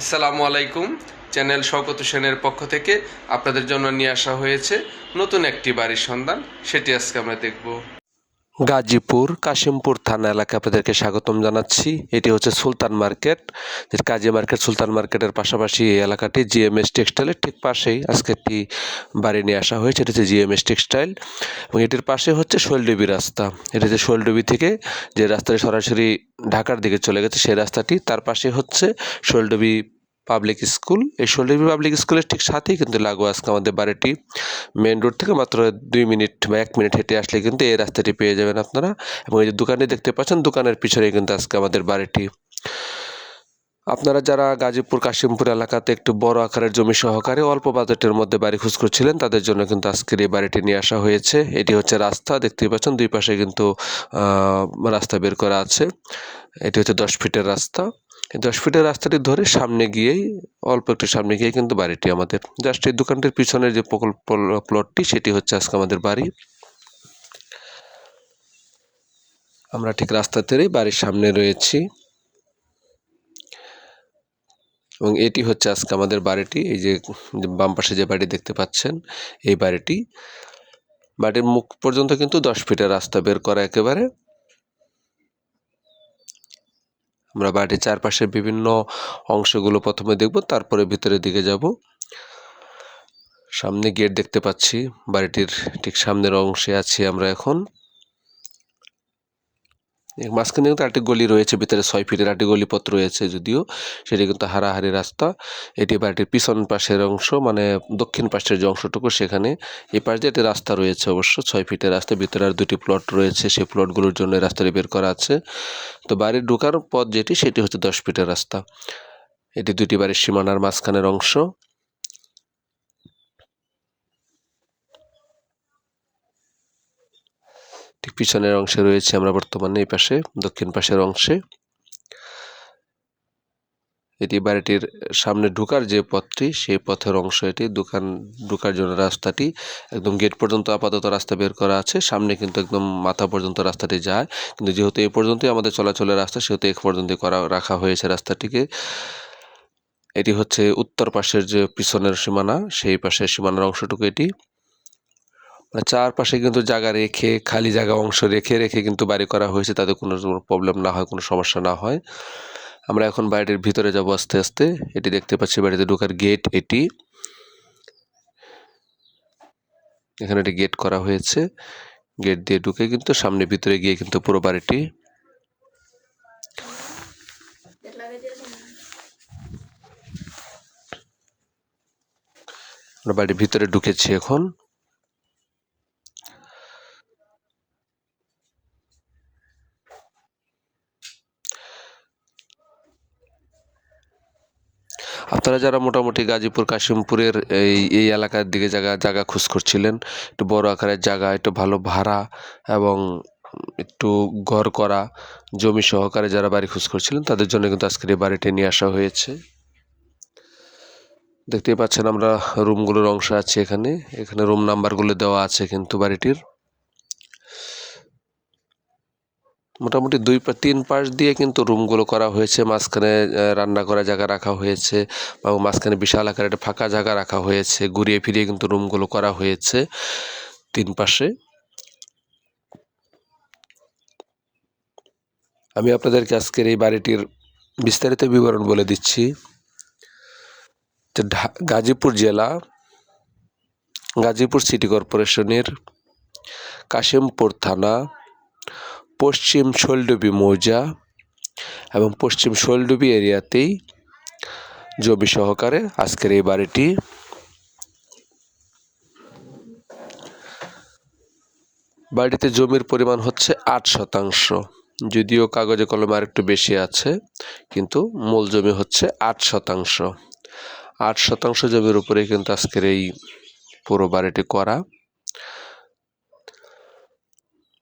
আসসালামু আলাইকুম। চ্যানেল শওকত সেনের পক্ষ থেকে আপনাদের জন্য নিয়ে আসা হয়েছে নতুন একটি বাড়ির সন্ধান। সেটি আজকে আমরা দেখব। গাজীপুর কাশিমপুর থানা এলাকা আপনাদেরকে স্বাগতম জানাচ্ছি। এটি হচ্ছে সুলতান মার্কেট। কাজী মার্কেট, সুলতান মার্কেটের পাশাপাশি এই এলাকাটি জিএমএস টেক্সটাইলের ঠিক পাশেই আজকে একটি বাড়ি নিয়ে আসা হয়েছে। এটি হচ্ছে জিএমএস টেক্সটাইল এবং এটির পাশে হচ্ছে শৈলডুবি রাস্তা। এটি হচ্ছে শৈলডুবি থেকে যে রাস্তাটি সরাসরি ঢাকার দিকে চলে গেছে, সেই রাস্তাটি তার পাশে হচ্ছে শৈলডুবি পাবলিক স্কুল এই শৈলডুবি পাবলিক স্কুলের ঠিক সাথেই কিন্তু লাগু আজকে আমাদের বাড়িটি। মেন রোড থেকে মাত্র দুই মিনিট বা এক মিনিট হেঁটে আসলে কিন্তু এই রাস্তাটি পেয়ে যাবেন আপনারা। এবং এই যে দোকানটি দেখতে পাচ্ছেন, দোকানের পিছনে কিন্তু আজকে আমাদের বাড়িটি। আপনারা যারা গাজীপুর, কাশিমপুর এলাকাতে একটু বড় আকারের জমি সহকারে অল্প বাজেটের মধ্যে বাড়ি খোঁজ করছিলেন তাদের জন্য কিন্তু আজকের এই বাড়িটি নিয়ে আসা হয়েছে। এটি হচ্ছে রাস্তা, দেখতেই পাচ্ছেন দুই পাশে কিন্তু রাস্তা বের করা আছে। এটি হচ্ছে দশ ফিটের রাস্তা। দশ ফিটের রাস্তাটি ধরে সামনে গিয়েই, অল্প একটু সামনে গিয়ে কিন্তু বাড়িটি আমাদের। জাস্ট এই দোকানটির পিছনের যে প্রকল্প প্লটটি, সেটি হচ্ছে আজকে আমাদের বাড়ি। আমরা ঠিক রাস্তা তেরেই বাড়ির সামনে রয়েছি। এবং এটি হচ্ছে আজকে আমাদের বাড়িটি। এই যে বাম পাশে যে বাড়ি দেখতে পাচ্ছেন, এই বাড়িটি। বাড়ির মুখ পর্যন্ত কিন্তু দশ ফিটের রাস্তা বের করা একেবারে। আমরা বাড়ির চারপাশের বিভিন্ন অংশগুলো প্রথমে দেখব, তারপরে ভিতরের দিকে যাব। সামনে গেট দেখতে পাচ্ছি, বাড়িটির ঠিক সামনের অংশে আছি আমরা এখন। মাঝখানে কিন্তু আরেকটি গলি রয়েছে, ভিতরে ছয় ফিটের আরেকটি গলিপথ রয়েছে যদিও। সেটি কিন্তু হারাহারি রাস্তা। এটি বাড়িটির পিছন পাশের অংশ মানে দক্ষিণ পাশের যে অংশটুকু সেখানে এই পাশ দিয়ে একটি রাস্তা রয়েছে অবশ্য, ছয় ফিটের রাস্তা। ভিতরে আর দুটি প্লট রয়েছে, সেই প্লটগুলোর জন্য রাস্তাটি বের করা আছে। তো বাড়ির ঢোকার পথ যেটি, সেটি হচ্ছে দশ ফিটের রাস্তা। এটি দুটি বাড়ির সীমানার মাঝখানের অংশ। ঠিক পিছনের অংশে রয়েছে আমরা বর্তমানে এই পাশে, দক্ষিণ পাশের অংশে। এটি বাড়িটির সামনে ঢুকার যে পথটি, সেই পথের অংশ এটি। দোকান ঢোকার জন্য রাস্তাটি একদম গেট পর্যন্ত আপাতত রাস্তা বের করা আছে। সামনে কিন্তু একদম মাথা পর্যন্ত রাস্তাটি যায়। কিন্তু যেহেতু এ পর্যন্তই আমাদের চলাচলের রাস্তা, সেহেতু এক পর্যন্ত করা, রাখা হয়েছে রাস্তাটিকে। এটি হচ্ছে উত্তর পাশের যে পিছনের সীমানা, সেই পাশের সীমানার অংশটুকু এটি। চারপাশে কিন্তু জায়গা রেখে, খালি জায়গা অংশ রেখে রেখে কিন্তু বাড়ি করা হয়েছে, তাতে কোনো প্রবলেম না হয়, কোনো সমস্যা না হয়। আমরা এখন বাড়িটির ভিতরে যাব আস্তে আস্তে। এটি দেখতে পাচ্ছি বাড়িতে ঢোকার গেট এটি। এখানে একটি গেট করা হয়েছে। গেট দিয়ে ঢুকে কিন্তু সামনে ভিতরে গিয়ে কিন্তু পুরো বাড়িটি। আমরা বাড়ির ভিতরে ঢুকেছি এখন। আপনারা যারা মোটামুটি গাজীপুর, কাশিমপুরের এই এই এলাকার দিকে জায়গা জায়গা খোঁজ করছিলেন, একটু বড় আকারের জায়গা, একটু ভালো ভাড়া এবং একটু ঘর করা, জমি সহকারে যারা বাড়ি খোঁজ করছিলেন, তাদের জন্য কিন্তু আজকের এই বাড়িটি নিয়ে আসা হয়েছে। দেখতেই পাচ্ছেন আমরা রুমগুলোর অংশ আছে এখানে এখানে রুম নাম্বারগুলো দেওয়া আছে কিন্তু বাড়িটির। মোটামুটি দুই তিন পাশ দিয়ে কিন্তু রুমগুলো করা হয়েছে। মাঝখানে রান্না করা জায়গা রাখা হয়েছে এবং মাঝখানে বিশাল আকারে একটা ফাঁকা জায়গা রাখা হয়েছে। ঘুরিয়ে ফিরিয়ে কিন্তু রুমগুলো করা হয়েছে তিন পাশে। আমি আপনাদেরকে আজকের এই বাড়িটির বিস্তারিত বিবরণ বলে দিচ্ছি। গাজীপুর জেলা, গাজীপুর সিটি কর্পোরেশনের কাশিমপুর থানা পশ্চিম শৈলডুবি মৌজা এবং পশ্চিম শৈলডুবি এরিয়াতেই জমি সহকারে আজকের এই বাড়িটি। বাড়িতে জমির পরিমাণ হচ্ছে আট শতাংশ। যদিও কাগজে কলমে আর একটু বেশি আছে, কিন্তু মূল জমি হচ্ছে আট শতাংশ। আট শতাংশ জমির উপরে কিন্তু আজকের এই পুরো বাড়িটি করা।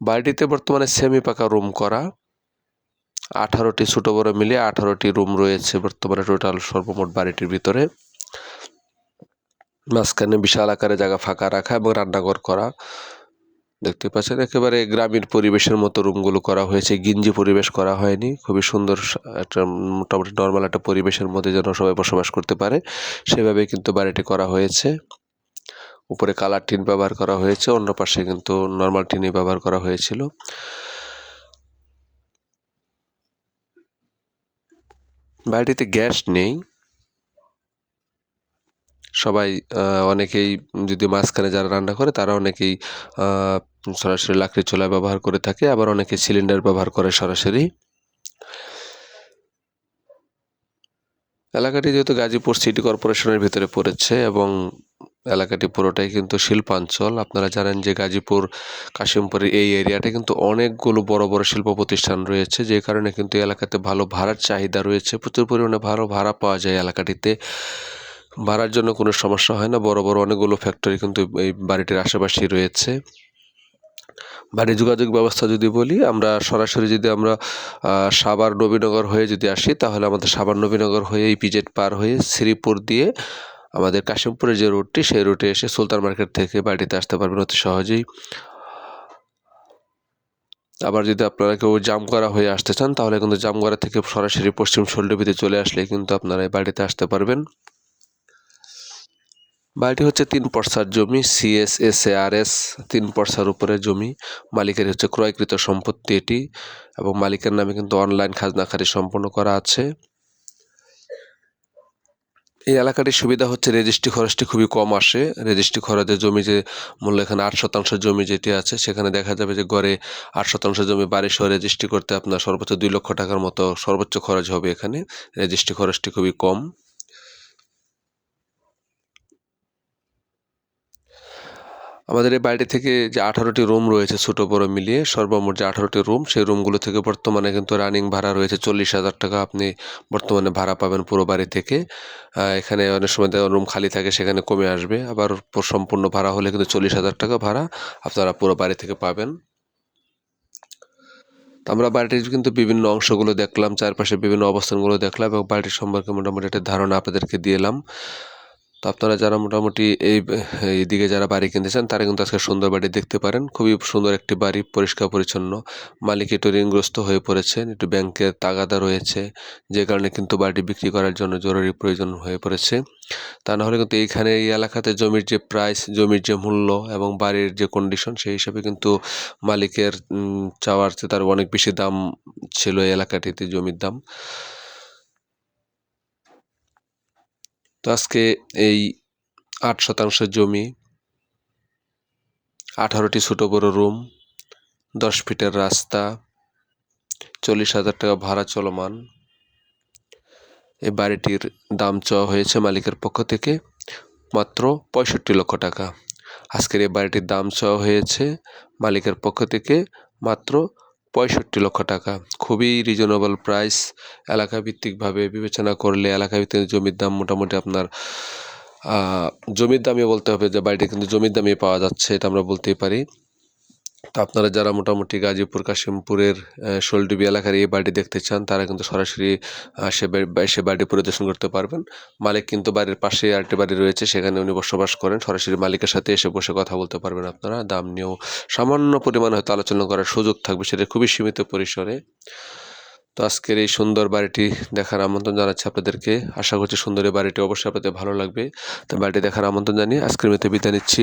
বাড়িটিতে বর্তমানে সেমি পাকা রুম করা। আঠারোটি ছোট বড় মিলে আঠারোটি রুম রয়েছে বর্তমানে টোটাল সর্বমোট বাড়িটির ভিতরে। মাঝখানে বিশাল আকারে জায়গা ফাঁকা রাখা এবং রান্নাঘর করা। দেখতে পাচ্ছেন, একেবারে গ্রামীণ পরিবেশের মতো রুমগুলো করা হয়েছে। গিঞ্জি পরিবেশ করা হয়নি। খুবই সুন্দর একটা মোটামুটি নর্মাল একটা পরিবেশের মধ্যে যেন সবাই বসবাস করতে পারে। সেভাবে কিন্তু বাড়িটি করা হয়েছে। উপরে কালার টিন ব্যবহার করা হয়েছে, অন্য পাশে কিন্তু নর্মাল টিনই ব্যবহার করা হয়েছিল। বাড়িটিতে গ্যাস নেই। সবাই অনেকেই যদি মাঝখানে যারা রান্না করে তারা অনেকেই সরাসরি লাকড়ি চুলা ব্যবহার করে থাকে, আবার অনেকে সিলিন্ডার ব্যবহার করে সরাসরি। এলাকাটি যেহেতু গাজীপুর সিটি কর্পোরেশনের ভিতরে পড়েছে এবং এলাকাটি পুরোটাই কিন্তু শিল্পাঞ্চল। আপনারা জানেন যে গাজীপুর কাশিমপুরের এই এরিয়াটা কিন্তু অনেকগুলো বড় বড় শিল্প প্রতিষ্ঠান রয়েছে, যে কারণে কিন্তু এই এলাকাতে ভালো ভাড়ার চাহিদা রয়েছে। প্রচুর পরিমাণে ভালো ভাড়া পাওয়া যায় এলাকাটিতে। ভাড়ার জন্য কোনো সমস্যা হয় না, বড় বড় অনেকগুলো ফ্যাক্টরি কিন্তু এই বাড়িটির আশেপাশেই রয়েছে। বাড়ি যোগাযোগ ব্যবস্থা যদি বলি, আমরা সরাসরি যদি আমরা সাবার নবীনগর হয়ে যদি আসি, তাহলে আমাদের সাভার নবীনগর হয়ে ইপিজেড পার হয়ে শ্রীপুর দিয়ে আমাদের কাশিমপুরের যে রুটটি, সেই রুটে এসে সুলতান মার্কেট থেকে বাড়িতে আসতে পারবেন অতি সহজেই। আবার যদি আপনারা কেউ জামগড়া হয়ে আসতে চান, তাহলে কিন্তু জামগড়া থেকে সরাসরি পশ্চিম শোলডুবিতে চলে আসলে কিন্তু আপনারা এই বাড়িতে আসতে পারবেন। বাড়িটি হচ্ছে তিন পর্সার জমি সিএস এস আর এস, তিন পর্সার উপরে জমি। মালিকের হচ্ছে ক্রয়কৃত সম্পত্তি এটি এবং মালিকের নামে কিন্তু অনলাইন খাজনা খারিজ সম্পন্ন করা আছে। এই এলাকাটির সুবিধা হচ্ছে রেজিস্ট্রি খরচটি খুবই কম আসে। রেজিস্ট্রি খরচে জমি যে মূল্য এখানে আট শতাংশ জমি যেটি আছে, সেখানে দেখা যাবে যে গড়ে আট শতাংশ জমি বাড়ি সহ রেজিস্ট্রি করতে আপনার সর্বোচ্চ দুই লক্ষ টাকার মতো সর্বোচ্চ খরচ হবে এখানে। রেজিস্ট্রি খরচটি খুবই কম। আমাদের এই বাড়িটি থেকে যে আঠারোটি রুম রয়েছে ছোটো বড় মিলিয়ে, সর্বমোট যে আঠারোটি রুম সেই রুমগুলো থেকে বর্তমানে কিন্তু রানিং ভাড়া রয়েছে চল্লিশ হাজার টাকা। আপনি বর্তমানে ভাড়া পাবেন পুরো বাড়ি থেকে। এখানে অনেক সময় রুম খালি থাকে, সেখানে কমে আসবে। আবার সম্পূর্ণ ভাড়া হলে কিন্তু চল্লিশ হাজার টাকা ভাড়া আপনারা পুরো বাড়ি থেকে পাবেন। আমরা বাড়িটির কিন্তু বিভিন্ন অংশগুলো দেখলাম চারপাশে বিভিন্ন অবস্থানগুলো দেখলাম এবং বাড়িটির সম্পর্কে মোটামুটি একটা ধারণা আপনাদেরকে দিয়ে এলাম। তো আপনারা যারা মোটামুটি এই এইদিকে যারা বাড়ি কিনতে চান তারা কিন্তু আজকে সুন্দর বাড়ি দেখতে পারেন। খুবই সুন্দর একটি বাড়ি, পরিষ্কার পরিচ্ছন্ন। মালিক একটু ঋণগ্রস্ত হয়ে পড়েছেন একটু ব্যাংকের তাগাদা রয়েছে, যে কারণে কিন্তু বাড়ি বিক্রি করার জন্য জরুরি প্রয়োজন হয়ে পড়েছে। তা নাহলে কিন্তু এইখানে এই এলাকাতে জমির যে প্রাইস জমির যে মূল্য এবং বাড়ির যে কন্ডিশন সেই হিসাবে কিন্তু মালিকের চাওয়ার চেয়ে তার অনেক বেশি দাম ছিল এই এলাকাটিতে জমির দাম। তো আজকে এই আট শতাংশ জমি, আঠারোটি ছোটো বড় রুম, দশ ফিটের রাস্তা, চল্লিশ হাজার টাকা ভাড়া চলমান। এই বাড়িটির দাম চাওয়া হয়েছে মালিকের পক্ষ থেকে মাত্র পঁয়ষট্টি লক্ষ টাকা। আজকের এই বাড়িটির দাম চাওয়া হয়েছে মালিকের পক্ষ থেকে মাত্র পঁয়ষট্টি লক্ষ টাকা। খুবই রিজনেবল প্রাইস এলাকাভিত্তিকভাবে বিবেচনা করলে এলাকা ভিত্তিক জমির দাম মোটামুটি আপনার জমির দামই বলতে হবে যে বাড়িটা কিন্তু জমির দামে পাওয়া যাচ্ছে, এটা আমরা বলতেই পারি। তো আপনারা যারা মোটামুটি গাজীপুর, কাশিমপুরের শোলডুবি এলাকার এই বাড়ি দেখতে চান, তারা কিন্তু সরাসরি সে সে বাড়ি পরিদর্শন করতে পারবেন। মালিক কিন্তু বাড়ির পাশে আরেকটি বাড়ি রয়েছে, সেখানে উনি বসবাস করেন। সরাসরি মালিকের সাথে এসে বসে কথা বলতে পারবেন আপনারা। দাম নিয়েও সামান্য পরিমাণে হয়তো আলোচনা করার সুযোগ থাকবে, সেটা খুবই সীমিত পরিসরে। তো আজকের এই সুন্দর বাড়িটি দেখার আমন্ত্রণ জানাচ্ছি আপনাদেরকে। আশা করছি সুন্দর এই বাড়িটি অবশ্যই আপনাদের ভালো লাগবে। তো বাড়িটি দেখার আমন্ত্রণ জানিয়ে আজকের মতো বিদায় নিচ্ছি।